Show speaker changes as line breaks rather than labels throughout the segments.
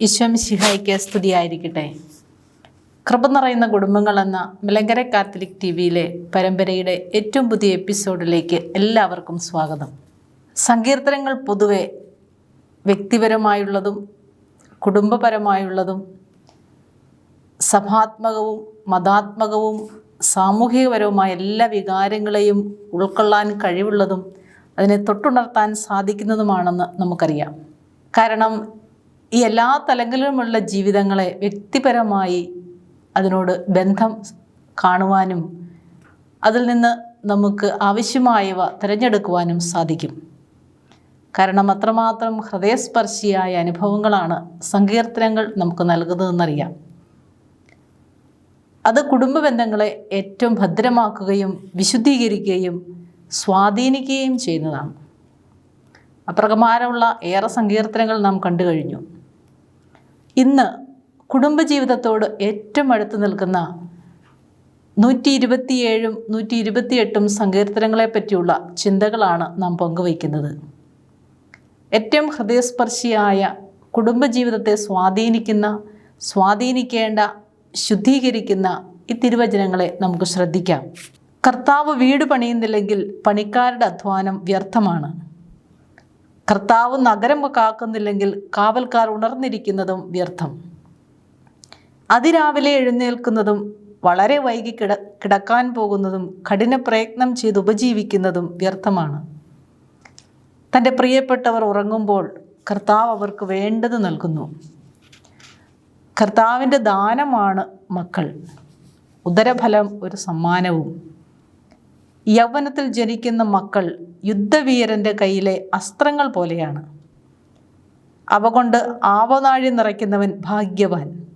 ഈശ്വം ശിഹായിക്ക് സ്തുതിയായിരിക്കട്ടെ. കൃപ നിറയുന്ന കുടുംബങ്ങൾ എന്ന മലങ്കര കാത്തലിക് ടി വിയിലെ പരമ്പരയുടെ ഏറ്റവും പുതിയ എപ്പിസോഡിലേക്ക് എല്ലാവർക്കും സ്വാഗതം. സങ്കീർത്തനങ്ങൾ പൊതുവെ വ്യക്തിപരമായുള്ളതും കുടുംബപരമായുള്ളതും സഭാത്മകവും മതാത്മകവും സാമൂഹികപരവുമായ എല്ലാ വികാരങ്ങളെയും ഉൾക്കൊള്ളാൻ കഴിവുള്ളതും അതിനെ തൊട്ടുണർത്താൻ സാധിക്കുന്നതുമാണെന്ന് നമുക്കറിയാം. കാരണം ഈ എല്ലാ തലങ്ങളിലുമുള്ള ജീവിതങ്ങളെ വ്യക്തിപരമായി അതിനോട് ബന്ധം കാണുവാനും അതിൽ നിന്ന് നമുക്ക് ആവശ്യമായവ തിരഞ്ഞെടുക്കുവാനും സാധിക്കും. കാരണം അത്രമാത്രം ഹൃദയസ്പർശിയായ അനുഭവങ്ങളാണ് സങ്കീർത്തനങ്ങൾ നമുക്ക് നൽകുന്നതെന്നറിയാം. അത് കുടുംബ ബന്ധങ്ങളെ ഏറ്റവും ഭദ്രമാക്കുകയും വിശുദ്ധീകരിക്കുകയും സ്വാധീനിക്കുകയും ചെയ്യുന്നതാണ്. അപ്രകാരമുള്ള ഏറെ സങ്കീർത്തനങ്ങൾ നാം കണ്ടു കഴിഞ്ഞു. ഇന്ന് കുടുംബജീവിതത്തോട് ഏറ്റവും അടുത്ത് നിൽക്കുന്ന നൂറ്റി ഇരുപത്തിയേഴും നൂറ്റി ഇരുപത്തിയെട്ടും സങ്കീർത്തനങ്ങളെ പറ്റിയുള്ള ചിന്തകളാണ് നാം പങ്കുവയ്ക്കുന്നത്. ഏറ്റവും ഹൃദയസ്പർശിയായ കുടുംബജീവിതത്തെ സ്വാധീനിക്കുന്ന സ്വാധീനിക്കേണ്ട ശുദ്ധീകരിക്കുന്ന ഈ തിരുവചനങ്ങളെ നമുക്ക് ശ്രദ്ധിക്കാം. കർത്താവ് വീട് പണിയുന്നില്ലെങ്കിൽ പണിക്കാരുടെ അധ്വാനം വ്യർത്ഥമാണ്. കർത്താവ് നഗരം കാക്കുന്നില്ലെങ്കിൽ കാവൽക്കാർ ഉണർന്നിരിക്കുന്നതും വ്യർത്ഥം. അതിരാവിലെ എഴുന്നേൽക്കുന്നതും വളരെ വൈകി കിട കിടക്കാൻ പോകുന്നതും കഠിന പ്രയത്നം ചെയ്ത് ഉപജീവിക്കുന്നതും വ്യർത്ഥമാണ്. തന്റെ പ്രിയപ്പെട്ടവർ ഉറങ്ങുമ്പോൾ കർത്താവ് അവർക്ക് വേണ്ടത് നൽകുന്നു. കർത്താവിന്റെ ദാനമാണ് മക്കൾ. ഉദരഫലം ഒരു സമ്മാനവും. യൗവനത്തിൽ ജനിക്കുന്ന മക്കൾ യുദ്ധവീരന്റെ കയ്യിലെ അസ്ത്രങ്ങൾ പോലെയാണ്. അവ കൊണ്ട് ആവനാഴി നിറയ്ക്കുന്നവൻ ഭാഗ്യവാൻ.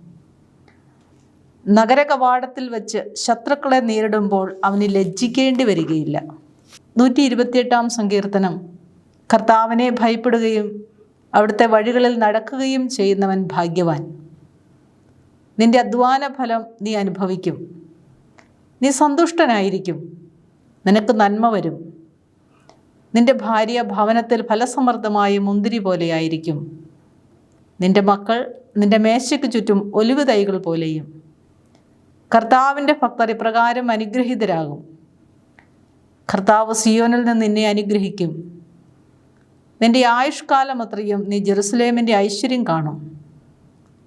നഗരകവാടത്തിൽ വെച്ച് ശത്രുക്കളെ നേരിടുമ്പോൾ അവന് ലജ്ജിക്കേണ്ടി വരികയില്ല. നൂറ്റി ഇരുപത്തിയെട്ടാം സങ്കീർത്തനം. കർത്താവിനെ ഭയപ്പെടുകയും അവിടുത്തെ വഴികളിൽ നടക്കുകയും ചെയ്യുന്നവൻ ഭാഗ്യവാൻ. നിന്റെ അധ്വാന ഫലം നീ അനുഭവിക്കും. നീ സന്തുഷ്ടനായിരിക്കും. നിനക്ക് നന്മ വരും. നിന്റെ ഭാര്യ ഭവനത്തിൽ ഫലസമൃദ്ധമായ മുന്തിരി പോലെയായിരിക്കും. നിന്റെ മക്കൾ നിന്റെ മേശയ്ക്ക് ചുറ്റും ഒലിവ് തൈകൾ പോലെയും. കർത്താവിന്റെ ഭക്തർ ഇപ്രകാരം അനുഗ്രഹീതരാകും. കർത്താവ് സിയോനിൽ നിന്ന് നിന്നെ അനുഗ്രഹിക്കും. നിന്റെ ആയുഷ്കാലം അത്രയും നീ ജെറുസലേമിന്റെ ഐശ്വര്യം കാണും.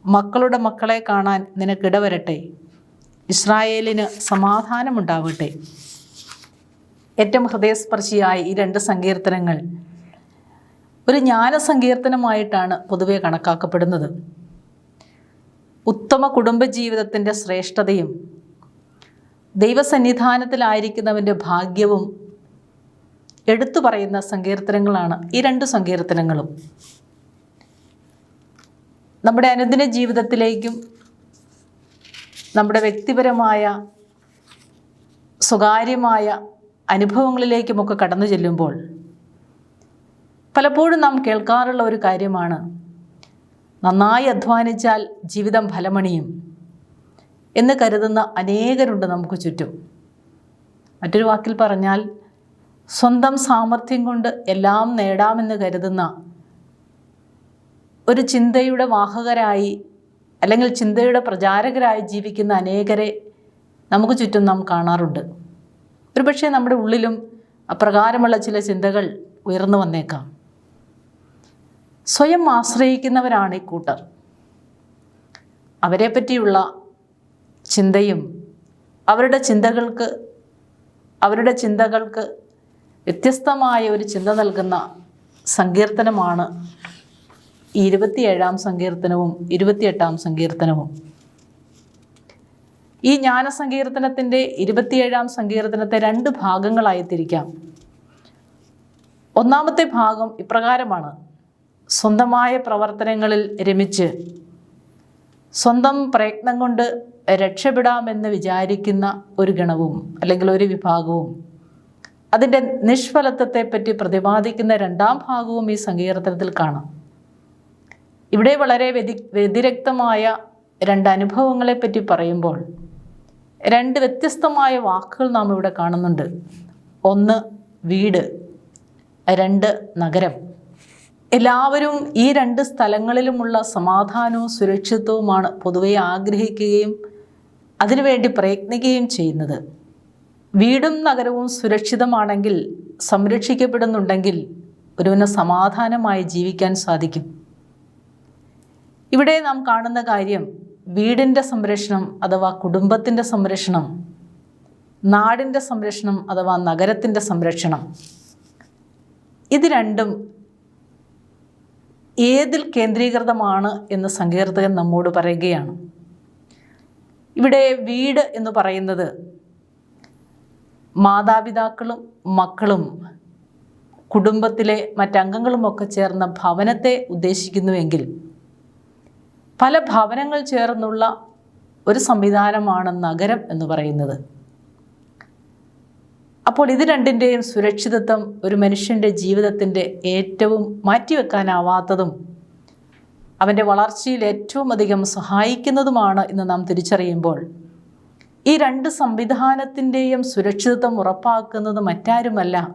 മക്കളുടെ മക്കളെ കാണാൻ നിനക്കിടവരട്ടെ ഇസ്രായേലിന് സമാധാനമുണ്ടാവട്ടെ. ഏറ്റവും ഹൃദയസ്പർശിയായ ഈ രണ്ട് സങ്കീർത്തനങ്ങൾ ഒരു ജ്ഞാന ജ്ഞാനസങ്കീർത്തനമായിട്ടാണ് പൊതുവെ കണക്കാക്കപ്പെടുന്നത്. ഉത്തമ കുടുംബജീവിതത്തിന്റെ ശ്രേഷ്ഠതയും ദൈവസന്നിധാനത്തിലായിരിക്കുന്നവന്റെ ഭാഗ്യവും എടുത്തു പറയുന്ന സങ്കീർത്തനങ്ങളാണ് ഈ രണ്ട് സങ്കീർത്തനങ്ങളും. നമ്മുടെ അനുദിന ജീവിതത്തിലേക്കും നമ്മുടെ വ്യക്തിപരമായ സ്വകാര്യമായ അനുഭവങ്ങളിലേക്കുമൊക്കെ കടന്നു ചെല്ലുമ്പോൾ പലപ്പോഴും നാം കേൾക്കാറുള്ള ഒരു കാര്യമാണ് നന്നായി അധ്വാനിച്ചാൽ ജീവിതം ഫലമണിയും എന്ന് കരുതുന്ന അനേകരുണ്ട് നമുക്ക് ചുറ്റും. മറ്റൊരു വാക്കിൽ പറഞ്ഞാൽ സ്വന്തം സാമർഥ്യം കൊണ്ട് എല്ലാം നേടാമെന്ന് കരുതുന്ന ഒരു ചിന്തയുടെ വാഹകരായി അല്ലെങ്കിൽ ചിന്തയുടെ പ്രചാരകരായി ജീവിക്കുന്ന അനേകരെ നമുക്ക് ചുറ്റും നാം കാണാറുണ്ട്. ഒരുപക്ഷെ നമ്മുടെ ഉള്ളിലും അപ്രകാരമുള്ള ചില ചിന്തകൾ ഉയർന്നു വന്നേക്കാം. സ്വയം ആശ്രയിക്കുന്നവരാണ് ഈ കൂട്ടർ. അവരെ പറ്റിയുള്ള ചിന്തയും അവരുടെ ചിന്തകൾക്ക് അവരുടെ ചിന്തകൾക്ക് വ്യത്യസ്തമായ ഒരു ചിന്ത നൽകുന്ന സങ്കീർത്തനമാണ് ഈ ഇരുപത്തിയേഴാം സങ്കീർത്തനവും ഇരുപത്തിയെട്ടാം സങ്കീർത്തനവും. ഈ ജ്ഞാനസങ്കീർത്തനത്തിന്റെ ഇരുപത്തിയേഴാം സങ്കീർത്തനത്തെ രണ്ട് ഭാഗങ്ങളായി തിരിക്കാം ഒന്നാമത്തെ ഭാഗം ഇപ്രകാരമാണ്. സ്വന്തമായ പ്രവർത്തനങ്ങളിൽ രമിച്ച് സ്വന്തം പ്രയത്നം കൊണ്ട് രക്ഷപ്പെടാമെന്ന് വിചാരിക്കുന്ന ഒരു ഗണവും അല്ലെങ്കിൽ ഒരു വിഭാഗവും അതിന്റെ നിഷ്ഫലത്വത്തെപ്പറ്റി പ്രതിപാദിക്കുന്ന രണ്ടാം ഭാഗവും ഈ സങ്കീർത്തനത്തിൽ കാണാം. ഇവിടെ വളരെ വ്യതി വ്യതിരക്തമായ രണ്ട് അനുഭവങ്ങളെപ്പറ്റി പറയുമ്പോൾ രണ്ട് വ്യത്യസ്തമായ വാക്കുകൾ നാം ഇവിടെ കാണുന്നുണ്ട്. ഒന്ന് വീട് രണ്ട് നഗരം. എല്ലാവരും ഈ രണ്ട് സ്ഥലങ്ങളിലുമുള്ള സമാധാനവും സുരക്ഷിതവുമാണ് പൊതുവെ ആഗ്രഹിക്കുകയും അതിനുവേണ്ടി പ്രയത്നിക്കുകയും ചെയ്യുന്നത്. വീടും നഗരവും സുരക്ഷിതമാണെങ്കിൽ സംരക്ഷിക്കപ്പെടുന്നുണ്ടെങ്കിൽ ഒരുവിന് സമാധാനമായി ജീവിക്കാൻ സാധിക്കും. ഇവിടെ നാം കാണുന്ന കാര്യം വീടിന്റെ സംരക്ഷണം അഥവാ കുടുംബത്തിന്റെ സംരക്ഷണം നാടിന്റെ സംരക്ഷണം അഥവാ നഗരത്തിന്റെ സംരക്ഷണം ഇത് രണ്ടും ഏതിൽ കേന്ദ്രീകൃതമാണ് എന്ന് സങ്കീർത്തകൻ നമ്മോട് പറയുകയാണ്. ഇവിടെ വീട് എന്ന് പറയുന്നത് മാതാപിതാക്കളും മക്കളും കുടുംബത്തിലെ മറ്റംഗങ്ങളുമൊക്കെ ചേർന്ന ഭവനത്തെ ഉദ്ദേശിക്കുന്നുവെങ്കിൽ പല ഭവനങ്ങൾ ചേർന്നുള്ള ഒരു സംവിധാനമാണ് നഗരം എന്ന് പറയുന്നത്. അപ്പോൾ ഇത് രണ്ടിന്റെയും സുരക്ഷിതത്വം ഒരു മനുഷ്യന്റെ ജീവിതത്തിന്റെ ഏറ്റവും മാറ്റിവെക്കാനാവാത്തതും അവന്റെ വളർച്ചയിൽ ഏറ്റവും അധികം സഹായിക്കുന്നതുമാണ് ഇന്ന് നാം തിരിച്ചറിയുമ്പോൾ ഈ രണ്ട് സംവിധാനത്തിന്റെയും സുരക്ഷിതത്വം ഉറപ്പാക്കുന്നത് മറ്റാരുമല്ല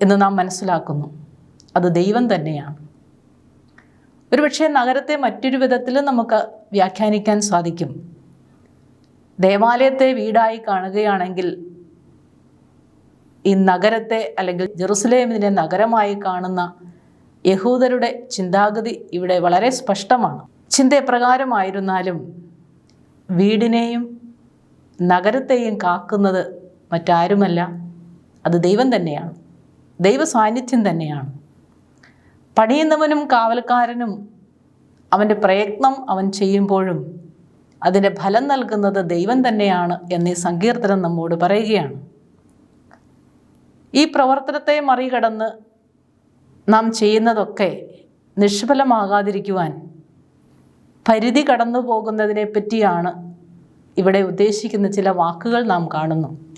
എന്ന് നാം മനസ്സിലാക്കുന്നു. അത് ദൈവം തന്നെയാണ്. ഒരുപക്ഷെ നഗരത്തെ മറ്റൊരു വിധത്തിൽ നമുക്ക് വ്യാഖ്യാനിക്കാൻ സാധിക്കും. ദേവാലയത്തെ വീടായി കാണുകയാണെങ്കിൽ ഈ നഗരത്തെ അല്ലെങ്കിൽ ജെറുസലേമിനെ നഗരമായി കാണുന്ന യഹൂദരുടെ ചിന്താഗതി ഇവിടെ വളരെ സ്പഷ്ടമാണ്. ചിന്ത എപ്രകാരമായിരുന്നാലും വീടിനെയും നഗരത്തെയും കാക്കുന്നത് മറ്റാരുമല്ല. അത് ദൈവം തന്നെയാണ്. ദൈവ സാന്നിധ്യം തന്നെയാണ്. പണിയുന്നവനും കാവൽക്കാരനും അവന്റെ പ്രയത്നം അവൻ ചെയ്യുമ്പോഴും അതിന്റെ ഫലം നൽകുന്നത് ദൈവം തന്നെയാണ് എന്നീ സങ്കീർത്തനം നമ്മോട് പറയുകയാണ്. ഈ പ്രവർത്തനത്തെ മറികടന്ന് നാം ചെയ്യുന്നതൊക്കെ നിഷ്ഫലമാകാതിരിക്കുവാൻ പരിധി കടന്നു പോകുന്നതിനെ പറ്റിയാണ് ഇവിടെ ഉദ്ദേശിക്കുന്ന ചില വാക്കുകൾ നാം കാണുന്നു.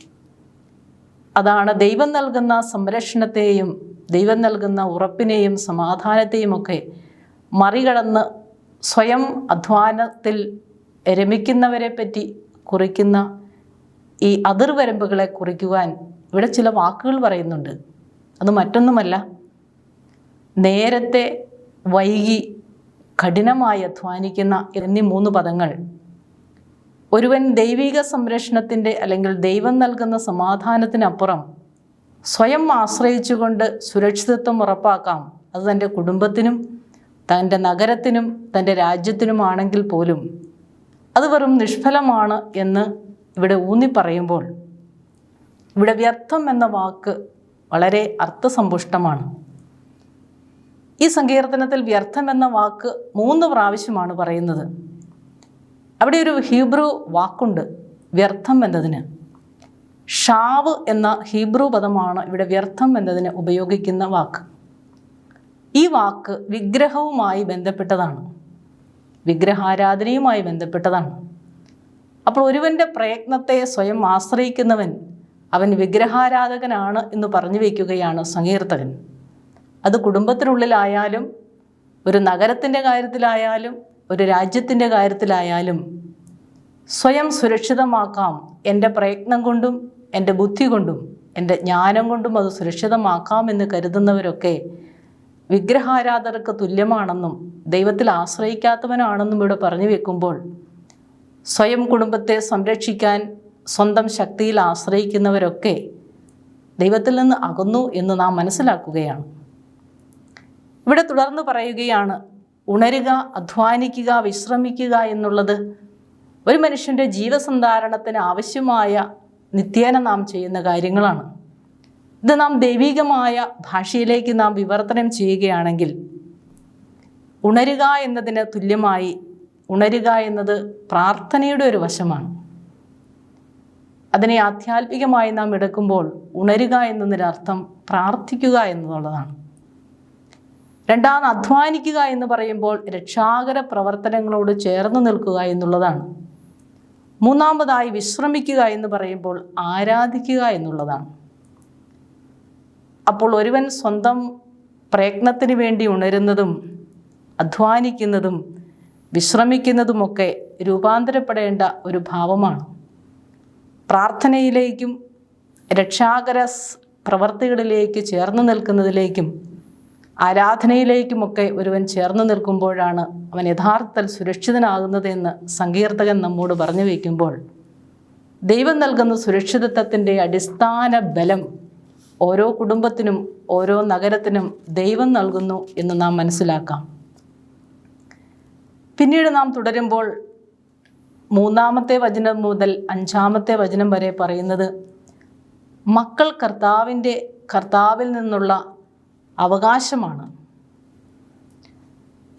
അതാണ് ദൈവം നൽകുന്ന സംരക്ഷണത്തെയും ദൈവം നൽകുന്ന ഉറപ്പിനെയും സമാധാനത്തെയും ഒക്കെ മറികടന്ന് സ്വയം അധ്വാനത്തിൽ രമിക്കുന്നവരെ പറ്റി കുറിക്കുന്ന ഈ അതിർവരമ്പുകളെ കുറിക്കുവാൻ ഇവിടെ ചില വാക്കുകൾ പറയുന്നുണ്ട്. അത് മറ്റൊന്നുമല്ല. നേരത്തെ വൈകി കഠിനമായി അധ്വാനിക്കുന്ന എന്നീ മൂന്ന് പദങ്ങൾ ഒരുവൻ ദൈവിക സംരക്ഷണത്തിന്റെ അല്ലെങ്കിൽ ദൈവം നൽകുന്ന സമാധാനത്തിനപ്പുറം സ്വയം ആശ്രയിച്ചുകൊണ്ട് സുരക്ഷിതത്വം ഉറപ്പാക്കാം. അത് തന്റെ കുടുംബത്തിനും തന്റെ നഗരത്തിനും തന്റെ രാജ്യത്തിനുമാണെങ്കിൽ പോലും. അത് വെറും നിഷ്ഫലമാണ് എന്ന് ഇവിടെ ഊന്നി പറയുമ്പോൾ ഇവിടെ വ്യർത്ഥം എന്ന വാക്ക് വളരെ അർത്ഥസമ്പുഷ്ടമാണ്. ഈ സങ്കീർത്തനത്തിൽ വ്യർത്ഥം എന്ന വാക്ക് മൂന്ന് പ്രാവശ്യമാണ് പറയുന്നത്. അവിടെ ഒരു ഹീബ്രു വാക്കുണ്ട് വ്യർത്ഥം എന്നതിന്. ഷാവ് എന്ന ഹീബ്രു പദമാണ് ഇവിടെ വ്യർത്ഥം എന്നതിന് ഉപയോഗിക്കുന്ന വാക്ക്. ഈ വാക്ക് വിഗ്രഹവുമായി ബന്ധപ്പെട്ടതാണ്. വിഗ്രഹാരാധനയുമായി ബന്ധപ്പെട്ടതാണ്. അപ്പോൾ ഒരുവന്റെ പ്രയത്നത്തെ സ്വയം ആശ്രയിക്കുന്നവൻ അവൻ വിഗ്രഹാരാധകനാണ് എന്ന് പറഞ്ഞു വയ്ക്കുകയാണ് സങ്കീർത്തകൻ. അത് കുടുംബത്തിനുള്ളിലായാലും ഒരു നഗരത്തിന്റെ കാര്യത്തിലായാലും ഒരു രാജ്യത്തിന്റെ കാര്യത്തിലായാലും സ്വയം സുരക്ഷിതമാക്കാം. എന്റെ പ്രയത്നം കൊണ്ടും എന്റെ ബുദ്ധി കൊണ്ടും എന്റെ ജ്ഞാനം കൊണ്ടും അത് സുരക്ഷിതമാക്കാമെന്ന് കരുതുന്നവരൊക്കെ വിഗ്രഹാരാധകർക്ക് തുല്യമാണെന്നും ദൈവത്തിൽ ആശ്രയിക്കാത്തവനാണെന്നും ഇവിടെ പറഞ്ഞു വെക്കുമ്പോൾ സ്വയം കുടുംബത്തെ സംരക്ഷിക്കാൻ സ്വന്തം ശക്തിയിൽ ആശ്രയിക്കുന്നവരൊക്കെ ദൈവത്തിൽ നിന്ന് അകന്നു എന്ന് നാം മനസ്സിലാക്കുകയാണ്. ഇവിടെ തുടർന്ന് പറയുകയാണ് ഉണരുക അധ്വാനിക്കുക വിശ്രമിക്കുക എന്നുള്ളത് ഒരു മനുഷ്യന്റെ ജീവസന്ധാരണത്തിന് ആവശ്യമായ നിത്യേന നാം ചെയ്യുന്ന കാര്യങ്ങളാണ്. ഇത് നാം ദൈവികമായ ഭാഷയിലേക്ക് നാം വിവർത്തനം ചെയ്യുകയാണെങ്കിൽ ഉണരുക എന്നതിന് തുല്യമായി ഉണരുക എന്നത് പ്രാർത്ഥനയുടെ ഒരു വശമാണ്. അതിനെ ആധ്യാത്മികമായി നാം എടുക്കുമ്പോൾ ഉണരുക എന്നതിനർത്ഥം പ്രാർത്ഥിക്കുക എന്നുള്ളതാണ്. രണ്ടാമത് അധ്വാനിക്കുക എന്ന് പറയുമ്പോൾ രക്ഷാകര പ്രവർത്തനങ്ങളോട് ചേർന്ന് നിൽക്കുക എന്നുള്ളതാണ്. മൂന്നാമതായി വിശ്രമിക്കുക എന്ന് പറയുമ്പോൾ ആരാധിക്കുക എന്നുള്ളതാണ്. അപ്പോൾ ഒരുവൻ സ്വന്തം പ്രയത്നത്തിന് വേണ്ടി ഉണരുന്നതും അധ്വാനിക്കുന്നതും വിശ്രമിക്കുന്നതുമൊക്കെ രൂപാന്തരപ്പെടേണ്ട ഒരു ഭാവമാണ്. പ്രാർത്ഥനയിലേക്കും രക്ഷാകര പ്രവർത്തികളിലേക്ക് ചേർന്ന് നിൽക്കുന്നതിലേക്കും ആരാധനയിലേക്കുമൊക്കെ ഒരുവൻ ചേർന്ന് നിൽക്കുമ്പോഴാണ് അവൻ യഥാർത്ഥത്തിൽ സുരക്ഷിതനാകുന്നത് എന്ന് സങ്കീർത്തകൻ നമ്മോട് പറഞ്ഞു വയ്ക്കുമ്പോൾ ദൈവം നൽകുന്ന സുരക്ഷിതത്വത്തിന്റെ അടിസ്ഥാന ബലം ഓരോ കുടുംബത്തിനും ഓരോ നഗരത്തിനും ദൈവം നൽകുന്നു എന്ന് നാം മനസ്സിലാക്കാം. പിന്നീട് നാം തുടരുമ്പോൾ മൂന്നാമത്തെ വചനം മുതൽ അഞ്ചാമത്തെ വചനം വരെ പറയുന്നത് മക്കൾ കർത്താവിന്റെ കർത്താവിൽ നിന്നുള്ള അവകാശമാണ്.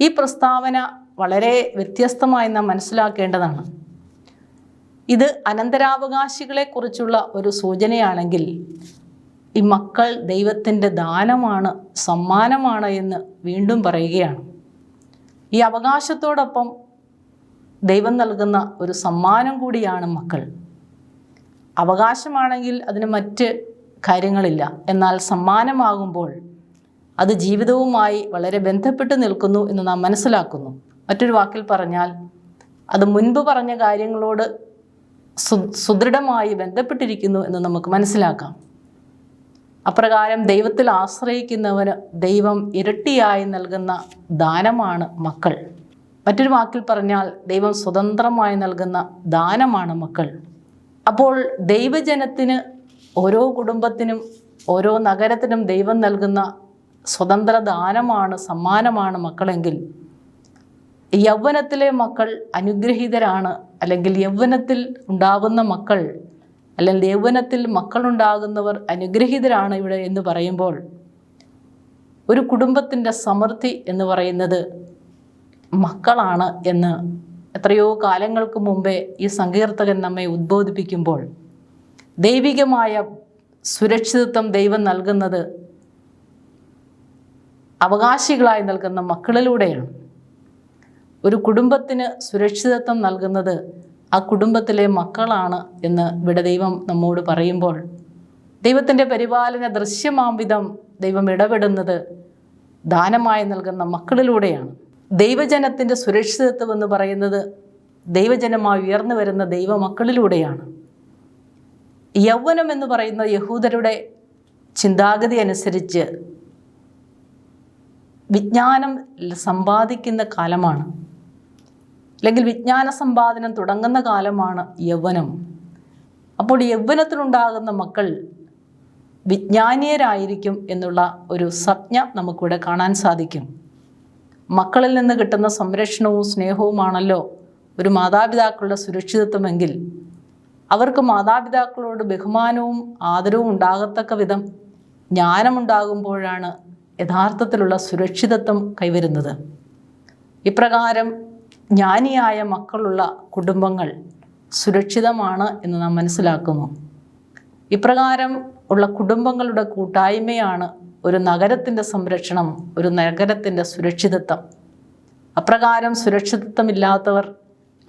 ഈ പ്രസ്താവന വളരെ വ്യത്യസ്തമായി നാം മനസ്സിലാക്കേണ്ടതാണ്. ഇത് അനന്തരാവകാശികളെക്കുറിച്ചുള്ള ഒരു സൂചനയാണെങ്കിൽ ഈ മക്കൾ ദൈവത്തിന്റെ ദാനമാണ് സമ്മാനമാണ് എന്ന് വീണ്ടും പറയുകയാണ്. ഈ അവകാശത്തോടൊപ്പം ദൈവം നൽകുന്ന ഒരു സമ്മാനം കൂടിയാണ് മക്കൾ. അവകാശമാണെങ്കിൽ അതിന് മറ്റ് കാര്യങ്ങളില്ല. എന്നാൽ സമ്മാനമാകുമ്പോൾ അത് ജീവിതവുമായി വളരെ ബന്ധപ്പെട്ട് നിൽക്കുന്നു എന്ന് നാം മനസ്സിലാക്കുന്നു. മറ്റൊരു വാക്കിൽ പറഞ്ഞാൽ അത് മുൻപ് പറഞ്ഞ കാര്യങ്ങളോട് സു സുദൃഢമായി ബന്ധപ്പെട്ടിരിക്കുന്നു എന്ന് നമുക്ക് മനസ്സിലാക്കാം. അപ്രകാരം ദൈവത്തിൽ ആശ്രയിക്കുന്നവന് ദൈവം ഇരട്ടിയായി നൽകുന്ന ദാനമാണ് മക്കൾ. മറ്റൊരു വാക്കിൽ പറഞ്ഞാൽ ദൈവം സ്വതന്ത്രമായി നൽകുന്ന ദാനമാണ് മക്കൾ. അപ്പോൾ ദൈവജനത്തിന് ഓരോ കുടുംബത്തിനും ഓരോ നഗരത്തിനും ദൈവം നൽകുന്ന സ്വതന്ത്ര ദാനമാണ് സമ്മാനമാണ് മക്കളെങ്കിൽ യൗവനത്തിലെ മക്കൾ അനുഗ്രഹീതരാണ് അല്ലെങ്കിൽ യൗവനത്തിൽ ഉണ്ടാകുന്ന മക്കൾ അല്ലെങ്കിൽ യൗവനത്തിൽ മക്കളുണ്ടാകുന്നവർ അനുഗ്രഹീതരാണ് ഇവിടെ എന്ന് പറയുമ്പോൾ ഒരു കുടുംബത്തിന്റെ സമൃദ്ധി എന്ന് പറയുന്നത് മക്കളാണ് എന്ന് എത്രയോ കാലങ്ങൾക്ക് മുമ്പേ ഈ സങ്കീർത്തകൻ നമ്മെ ഉദ്ബോധിപ്പിക്കുമ്പോൾ ദൈവികമായ സുരക്ഷിതത്വം ദൈവം നൽകുന്നത് അവകാശികളായി നൽകുന്ന മക്കളിലൂടെയാണ്. ഒരു കുടുംബത്തിന് സുരക്ഷിതത്വം നൽകുന്നത് ആ കുടുംബത്തിലെ മക്കളാണ് എന്ന് ഇവിടെ ദൈവം നമ്മോട് പറയുമ്പോൾ ദൈവത്തിന്റെ പരിപാലന ദൃശ്യമാംവിധം ദൈവം ഇടപെടുന്നത് ദാനമായി നൽകുന്ന മക്കളിലൂടെയാണ്. ദൈവജനത്തിന്റെ സുരക്ഷിതത്വം എന്ന് പറയുന്നത് ദൈവജനമായി ഉയർന്നു വരുന്ന ദൈവമക്കളിലൂടെയാണ് യൗവനം എന്ന് പറയുന്ന യഹൂദരുടെ ചിന്താഗതി അനുസരിച്ച് വിജ്ഞാനം സമ്പാദിക്കുന്ന കാലമാണ്. അല്ലെങ്കിൽ വിജ്ഞാന സമ്പാദനം തുടങ്ങുന്ന കാലമാണ് യൗവനം. അപ്പോൾ യൗവനത്തിലുണ്ടാകുന്ന മക്കൾ വിജ്ഞാനീയരായിരിക്കും എന്നുള്ള ഒരു സംജ്ഞ നമുക്കിവിടെ കാണാൻ സാധിക്കും. മക്കളിൽ നിന്ന് കിട്ടുന്ന സംരക്ഷണവും സ്നേഹവുമാണല്ലോ ഒരു മാതാപിതാക്കളുടെ സുരക്ഷിതത്വമെങ്കിൽ. അവർക്ക് മാതാപിതാക്കളോട് ബഹുമാനവും ആദരവും ഉണ്ടാകത്തക്ക വിധം ജ്ഞാനമുണ്ടാകുമ്പോഴാണ് യഥാർത്ഥത്തിലുള്ള സുരക്ഷിതത്വം കൈവരുന്നത്. ഇപ്രകാരം ജ്ഞാനിയായ മക്കളുള്ള കുടുംബങ്ങൾ സുരക്ഷിതമാണ് എന്ന് നാം മനസ്സിലാക്കുന്നു. ഇപ്രകാരം ഉള്ള കുടുംബങ്ങളുടെ കൂട്ടായ്മയാണ് ഒരു നഗരത്തിന്റെ സംരക്ഷണം ഒരു നഗരത്തിന്റെ സുരക്ഷിതത്വം. അപ്രകാരം സുരക്ഷിതത്വമില്ലാത്തവർ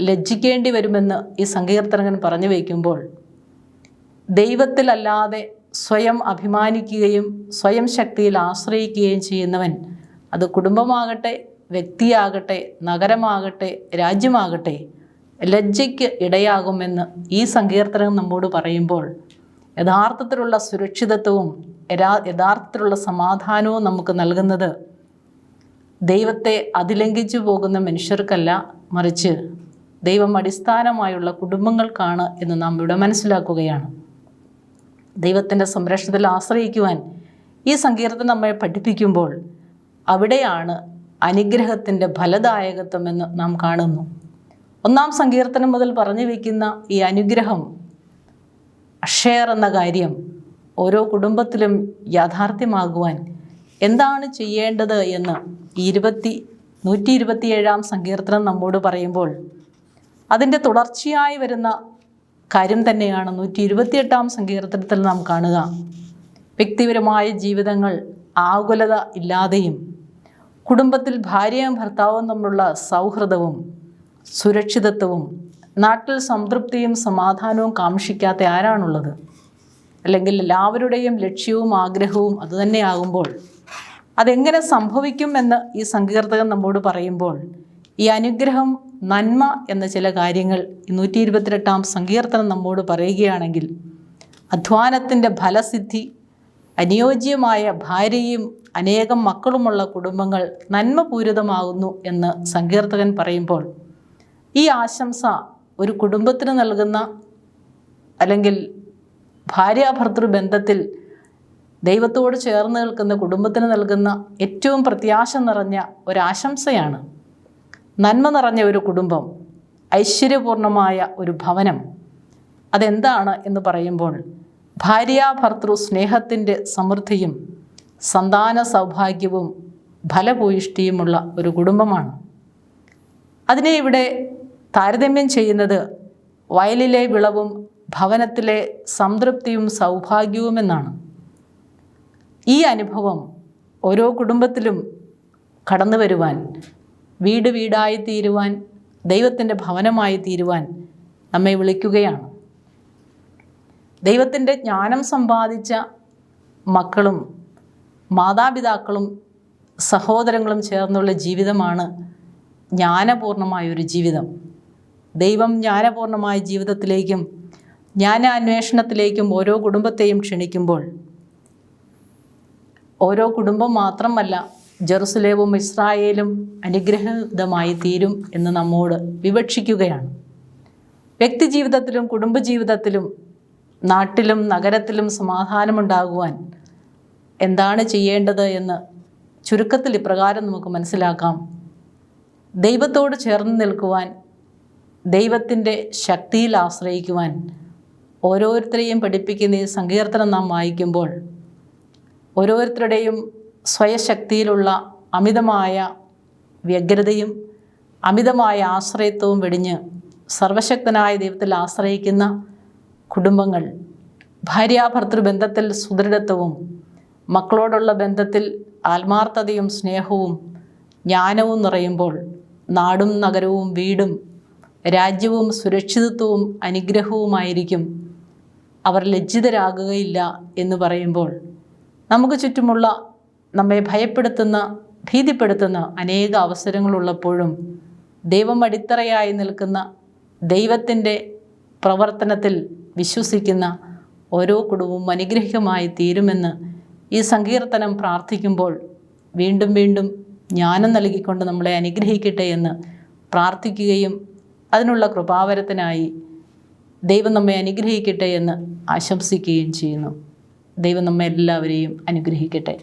ലജ്ജിക്കേണ്ടി വരുമെന്ന് ഈ സങ്കീർത്തനകൻ പറഞ്ഞു വയ്ക്കുമ്പോൾ ദൈവത്തിലല്ലാതെ സ്വയം അഭിമാനിക്കുകയും സ്വയം ശക്തിയിൽ ആശ്രയിക്കുകയും ചെയ്യുന്നവൻ അത് കുടുംബമാകട്ടെ വ്യക്തിയാകട്ടെ നഗരമാകട്ടെ രാജ്യമാകട്ടെ ലജ്ജയ്ക്ക് ഇടയാകുമെന്ന് ഈ സങ്കീർത്തനം നമ്മോട് പറയുമ്പോൾ യഥാർത്ഥത്തിലുള്ള സുരക്ഷിതത്വവും യഥാ- യഥാർത്ഥത്തിലുള്ള സമാധാനവും നമുക്ക് നൽകുന്നത് ദൈവത്തെ അതിലംഘിച്ചു പോകുന്ന മനുഷ്യർക്കല്ല മറിച്ച് ദൈവം അടിസ്ഥാനമായുള്ള കുടുംബങ്ങൾക്കാണ് എന്ന് നാം ഇവിടെ മനസ്സിലാക്കുകയാണ്. ദൈവത്തിന്റെ സംരക്ഷണത്തിൽ ആശ്രയിക്കുവാൻ ഈ സങ്കീർത്തനം നമ്മെ പഠിപ്പിക്കുമ്പോൾ അവിടെയാണ് അനുഗ്രഹത്തിന്റെ ഫലദായകത്വം എന്ന് നാം കാണുന്നു. ഒന്നാം സങ്കീർത്തനം മുതൽ പറഞ്ഞു വയ്ക്കുന്ന ഈ അനുഗ്രഹം അക്ഷയർ എന്ന കാര്യം ഓരോ കുടുംബത്തിലും യാഥാർത്ഥ്യമാകുവാൻ എന്താണ് ചെയ്യേണ്ടത് എന്ന് ഇരുപത്തി നൂറ്റി ഇരുപത്തിയേഴാം സങ്കീർത്തനം നമ്മോട് പറയുമ്പോൾ അതിന്റെ തുടർച്ചയായി വരുന്ന കാര്യം തന്നെയാണ് നൂറ്റി ഇരുപത്തിയെട്ടാം സങ്കീർത്തനത്തിൽ നാം കാണുക. വ്യക്തിപരമായ ജീവിതങ്ങൾ ആകുലത ഇല്ലാതെയും കുടുംബത്തിൽ ഭാര്യയും ഭർത്താവും തമ്മിലുള്ള സൗഹൃദവും സുരക്ഷിതത്വവും നാട്ടിൽ സംതൃപ്തിയും സമാധാനവും കാക്ഷിക്കാത്ത ആരാണുള്ളത്? അല്ലെങ്കിൽ എല്ലാവരുടെയും ലക്ഷ്യവും ആഗ്രഹവും അതുതന്നെയാകുമ്പോൾ അതെങ്ങനെ സംഭവിക്കും എന്ന് ഈ സങ്കീർത്തകൻ നമ്മോട് പറയുമ്പോൾ ഈ അനുഗ്രഹം നന്മ എന്ന ചില കാര്യങ്ങൾ നൂറ്റി ഇരുപത്തിരട്ടാം സങ്കീർത്തനം നമ്മോട് പറയുകയാണെങ്കിൽ അധ്വാനത്തിന്റെ ഫലസിദ്ധി അനുയോജ്യമായ ഭാര്യയും അനേകം മക്കളുമുള്ള കുടുംബങ്ങൾ നന്മപൂരിതമാകുന്നു എന്ന് സങ്കീർത്തകൻ പറയുമ്പോൾ ഈ ആശംസ ഒരു കുടുംബത്തിന് നൽകുന്ന അല്ലെങ്കിൽ ഭാര്യാഭർത്തൃ ബന്ധത്തിൽ ദൈവത്തോട് ചേർന്ന് നിൽക്കുന്ന കുടുംബത്തിന് നൽകുന്ന ഏറ്റവും പ്രത്യാശ നിറഞ്ഞ ഒരാശംസയാണ് നന്മ നിറഞ്ഞ ഒരു കുടുംബം ഐശ്വര്യപൂർണമായ ഒരു ഭവനം അതെന്താണ് എന്ന് പറയുമ്പോൾ ഭാര്യാഭർത്തൃ സ്നേഹത്തിന്റെ സമൃദ്ധിയും സന്താന സൗഭാഗ്യവും ഫലഭൂയിഷ്ടിയുമുള്ള ഒരു കുടുംബമാണ്. അതിനെ ഇവിടെ താരതമ്യം ചെയ്യുന്നത് വയലിലെ വിളവും ഭവനത്തിലെ സംതൃപ്തിയും സൗഭാഗ്യവുമെന്നാണ്. ഈ അനുഭവം ഓരോ കുടുംബത്തിലും കടന്നു വരുവാൻ വീട് വീടായി തീരുവാൻ ദൈവത്തിന്റെ ഭവനമായി തീരുവാൻ നമ്മെ വിളിക്കുകയാണ്. ദൈവത്തിന്റെ ജ്ഞാനം സമ്പാദിച്ച മക്കളും മാതാപിതാക്കളും സഹോദരങ്ങളും ചേർന്നുള്ള ജീവിതമാണ് ജ്ഞാനപൂർണമായൊരു ജീവിതം. ദൈവം ജ്ഞാനപൂർണമായ ജീവിതത്തിലേക്കും ജ്ഞാനാന്വേഷണത്തിലേക്കും ഓരോ കുടുംബത്തെയും ക്ഷണിക്കുമ്പോൾ ഓരോ കുടുംബം മാത്രമല്ല ജെറുസലേവും ഇസ്രായേലും അനുഗ്രഹീതമായി തീരും എന്ന് നമ്മോട് വിവക്ഷിക്കുകയാണ്. വ്യക്തിജീവിതത്തിലും കുടുംബജീവിതത്തിലും നാട്ടിലും നഗരത്തിലും സമാധാനമുണ്ടാകുവാൻ എന്താണ് ചെയ്യേണ്ടത് എന്ന് ചുരുക്കത്തിൽ ഇപ്രകാരം നമുക്ക് മനസ്സിലാക്കാം. ദൈവത്തോട് ചേർന്ന് നിൽക്കുവാൻ ദൈവത്തിന്റെ ശക്തിയിൽ ആശ്രയിക്കുവാൻ ഓരോരുത്തരെയും പഠിപ്പിക്കുന്ന ഈ സങ്കീർത്തനം നാം വായിക്കുമ്പോൾ ഓരോരുത്തരുടെയും സ്വയശക്തിയിലുള്ള അമിതമായ വ്യഗ്രതയും അമിതമായ ആശ്രയത്വവും വെടിഞ്ഞ് സർവശക്തനായ ദൈവത്തിൽ ആശ്രയിക്കുന്ന കുടുംബങ്ങൾ ഭാര്യാഭർത്തൃ ബന്ധത്തിൽ സുദൃഢത്വവും മക്കളോടുള്ള ബന്ധത്തിൽ ആത്മാർത്ഥതയും സ്നേഹവും ജ്ഞാനവും നിറയുമ്പോൾ നാടും നഗരവും വീടും രാജ്യവും സുരക്ഷിതത്വവും അനുഗ്രഹവുമായിരിക്കും. അവർ ലജ്ജിതരാകുകയില്ല എന്ന് പറയുമ്പോൾ നമുക്ക് ചുറ്റുമുള്ള ഭയപ്പെടുത്തുന്ന ഭീതിപ്പെടുത്തുന്ന അനേക അവസരങ്ങളുള്ളപ്പോഴും ദൈവം അടിത്തറയായി നിൽക്കുന്ന ദൈവത്തിന്റെ പ്രവർത്തനത്തിൽ വിശ്വസിക്കുന്ന ഓരോ കുടുംബവും അനുഗ്രഹമായി തീരുമെന്ന് ഈ സങ്കീർത്തനം പ്രാർത്ഥിക്കുമ്പോൾ വീണ്ടും വീണ്ടും ജ്ഞാനം നൽകിക്കൊണ്ട് നമ്മളെ അനുഗ്രഹിക്കട്ടെ എന്ന് പ്രാർത്ഥിക്കുകയും അതിനുള്ള കൃപാവരത്തിനായി ദൈവം നമ്മെ അനുഗ്രഹിക്കട്ടെ എന്ന് ആശംസിക്കുകയും ചെയ്യുന്നു. ദൈവം നമ്മെ എല്ലാവരെയും അനുഗ്രഹിക്കട്ടെ.